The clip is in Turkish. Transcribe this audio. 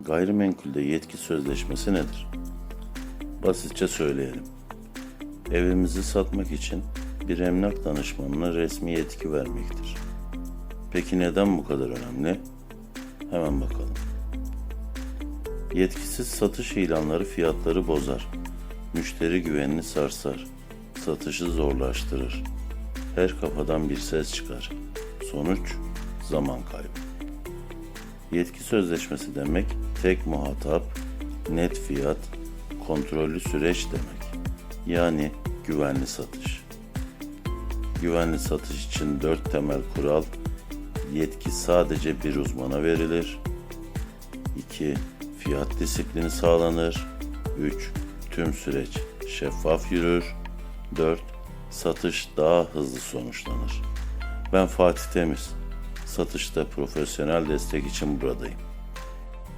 Gayrimenkulde yetki sözleşmesi nedir? Basitçe söyleyelim. Evimizi satmak için bir emlak danışmanına resmi yetki vermektir. Peki neden bu kadar önemli? Hemen bakalım. Yetkisiz satış ilanları fiyatları bozar. Müşteri güvenini sarsar. Satışı zorlaştırır. Her kafadan bir ses çıkar. Sonuç zaman kaybı. Yetki sözleşmesi demek tek muhatap, net fiyat, kontrollü süreç demek. Yani güvenli satış. Güvenli satış için dört temel kural, yetki sadece bir uzmana verilir. 2. Fiyat disiplini sağlanır. 3. Tüm süreç şeffaf yürür. 4. Satış daha hızlı sonuçlanır. Ben Fatih Temiz. Satışta profesyonel destek için buradayım.